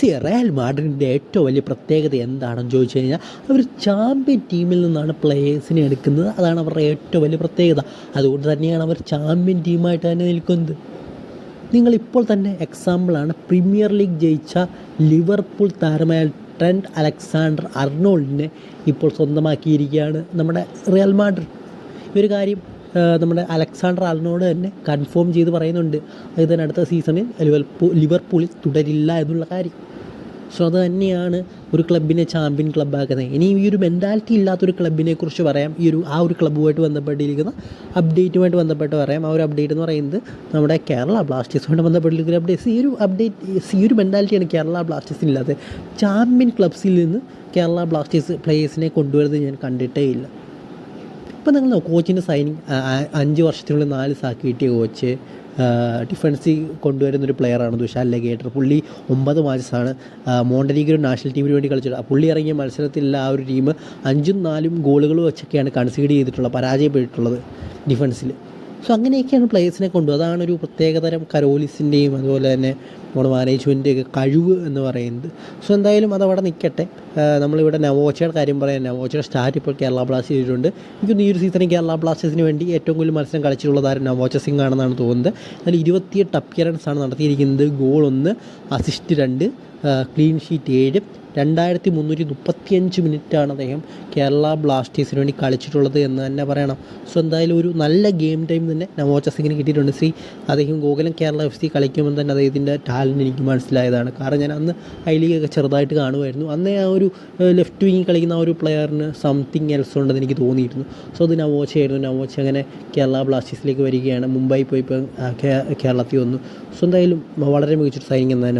C Real മാഡ്രിഡിന്റെ ഏറ്റവും വലിയ പ്രത്യേകത എന്താണെന്ന് ചോദിച്ചു കഴിഞ്ഞാൽ അവർ ചാമ്പ്യൻ ടീമിൽ നിന്നാണ് പ്ലേയേഴ്സിനെ എടുക്കുന്നത്. അതാണ് അവരുടെ ഏറ്റവും വലിയ പ്രത്യേകത. അതുകൊണ്ട് തന്നെയാണ് അവർ ചാമ്പ്യൻ ടീമായിട്ട് തന്നെ നിൽക്കുന്നത്. നിങ്ങളിപ്പോൾ തന്നെ എക്സാമ്പിളാണ് പ്രീമിയർ ലീഗ് ജയിച്ച ലിവർപൂൾ താരമായ ട്രെൻഡ് അലക്സാണ്ടർ അർണോൾഡിനെ ഇപ്പോൾ സ്വന്തമാക്കിയിരിക്കുകയാണ് നമ്മുടെ റിയൽ മാഡ്രിഡ്. ഈ ഒരു കാര്യം നമ്മുടെ അലക്സാണ്ടർ അർണോൾഡ് തന്നെ കൺഫേം ചെയ്ത് പറയുന്നുണ്ട്. അത് തന്നെ അടുത്ത സീസണിൽ ലിവർപൂൾ ലിവർപൂളിൽ തുടരില്ല എന്നുള്ള കാര്യം. സോ അത് തന്നെയാണ് ഒരു ക്ലബിനെ ചാമ്പ്യൻ ക്ലബ്ബാക്കുന്നത് ഇനി ഈ ഒരു മെന്റാലിറ്റി ഇല്ലാത്തൊരു ക്ലബിനെ കുറിച്ച് പറയാം. ഈ ഒരു ആ ഒരു ക്ലബ്ബുമായിട്ട് ബന്ധപ്പെട്ടിരിക്കുന്ന അപ്ഡേറ്റുമായിട്ട് ബന്ധപ്പെട്ട് പറയാം. ആ ഒരു അപ്ഡേറ്റ് എന്ന് പറയുന്നത് നമ്മുടെ കേരള ബ്ലാസ്റ്റേഴ്സുമായിട്ട് ബന്ധപ്പെട്ടിരിക്കുന്ന അപ്ഡേറ്റ്സ് ഈ ഒരു അപ്ഡേറ്റ് ഈ ഒരു മെന്റാലിറ്റിയാണ് കേരള ബ്ലാസ്റ്റേഴ്സിനില്ലാത്തത് ചാമ്പ്യൻ ക്ലബ്സിൽ നിന്ന് കേരള ബ്ലാസ്റ്റേഴ്സ് പ്ലേയേഴ്സിനെ കൊണ്ടുവരുന്നത് ഞാൻ കണ്ടിട്ടേ ഇല്ല. ഇപ്പം നിങ്ങൾ കോച്ചിന്റെ സൈനിങ് അഞ്ച് വർഷത്തിനുള്ളിൽ നാല് സാക്ക് കിട്ടിയ കോച്ച് ഡിഫൻസിൽ കൊണ്ടുവരുന്നൊരു പ്ലെയറാണ് തുഷാർ ലഗേറ്റർ. പുള്ളി ഒമ്പത് മാച്ചസാണ് മോണ്ടനീഗർ നാഷണൽ ടീമിന് വേണ്ടി കളിച്ചത് പുള്ളി ഇറങ്ങിയ മത്സരത്തിൽ ആ ഒരു ടീം അഞ്ചും നാലും ഗോളുകൾ വെച്ചൊക്കെയാണ് കൺസീഡ് ചെയ്തിട്ടുള്ളത് പരാജയപ്പെട്ടിട്ടുള്ളത് ഡിഫൻസിൽ സോ അങ്ങനെയൊക്കെയാണ് പ്ലേയേഴ്സിനെ കൊണ്ടു അതാണ് ഒരു പ്രത്യേകതരം കരോലിസിന്റെയും അതുപോലെ തന്നെ നമ്മുടെ മാനേജ്മെന്റൊക്കെ കഴിവ് എന്ന് പറയുന്നത്. സോ എന്തായാലും അതവിടെ നിൽക്കട്ടെ. നമ്മളിവിടെ നവോച്ചയുടെ കാര്യം പറയാം. നവോച്ചയുടെ സ്റ്റാർട്ട് ഇപ്പോൾ കേരള ബ്ലാസ്റ്റേഴ്സ് ചെയ്തിട്ടുണ്ട്. എനിക്കൊന്ന് ഈ ഒരു സീസണിൽ കേരള ബ്ലാസ്റ്റേഴ്സിന് വേണ്ടി ഏറ്റവും കൂടുതൽ മത്സരം കളിച്ചിട്ടുള്ള താരം നവോച്ച സിംഗ് ആണെന്നാണ് തോന്നുന്നത്. എന്നാൽ ഇരുപത്തിയെട്ട് അപ്പിയറൻസ് ആണ് നടത്തിയിരിക്കുന്നത്. ഗോൾ ഒന്ന് അസിസ്റ്റ് രണ്ട് ക്ലീൻ ഷീറ്റ് ഏഴ്. രണ്ടായിരത്തി മുന്നൂറ്റി മുപ്പത്തിയഞ്ച് മിനിറ്റാണ് അദ്ദേഹം കേരള ബ്ലാസ്റ്റേഴ്സിന് വേണ്ടി കളിച്ചിട്ടുള്ളത് എന്ന് തന്നെ പറയണം. സോ എന്തായാലും ഒരു നല്ല ഗെയിം ടൈം തന്നെ നവോച്ച സിംഗിന് കിട്ടിയിട്ടുണ്ട്. സി അദ്ദേഹം ഗോകുലം കേരള എഫ് സി കളിക്കുമ്പോൾ തന്നെ അദ്ദേഹത്തിന്റെ ടാലന്റ് എനിക്ക് മനസ്സിലായതാണ്. കാരണം ഞാൻ അന്ന് ഐ ലീഗൊക്കെ ചെറുതായിട്ട് കാണുമായിരുന്നു. അന്നേ ആ ഒരു ലെഫ്റ്റ് വിങ്ങിൽ കളിക്കുന്ന ആ ഒരു പ്ലെയറിന് സംതിങ് എൽസ് ഉണ്ടെന്ന് എനിക്ക് തോന്നിയിരുന്നു. സോ അത് നവോച്ചയായിരുന്നു. നവോച്ച അങ്ങനെ കേരള ബ്ലാസ്റ്റേഴ്സിലേക്ക് വരികയാണ്. മുംബൈ പോയി ഇപ്പം കേരളത്തിൽ വന്നു. സോ എന്തായാലും വളരെ മികച്ചൊരു സൈനിങ് എന്ന് തന്നെ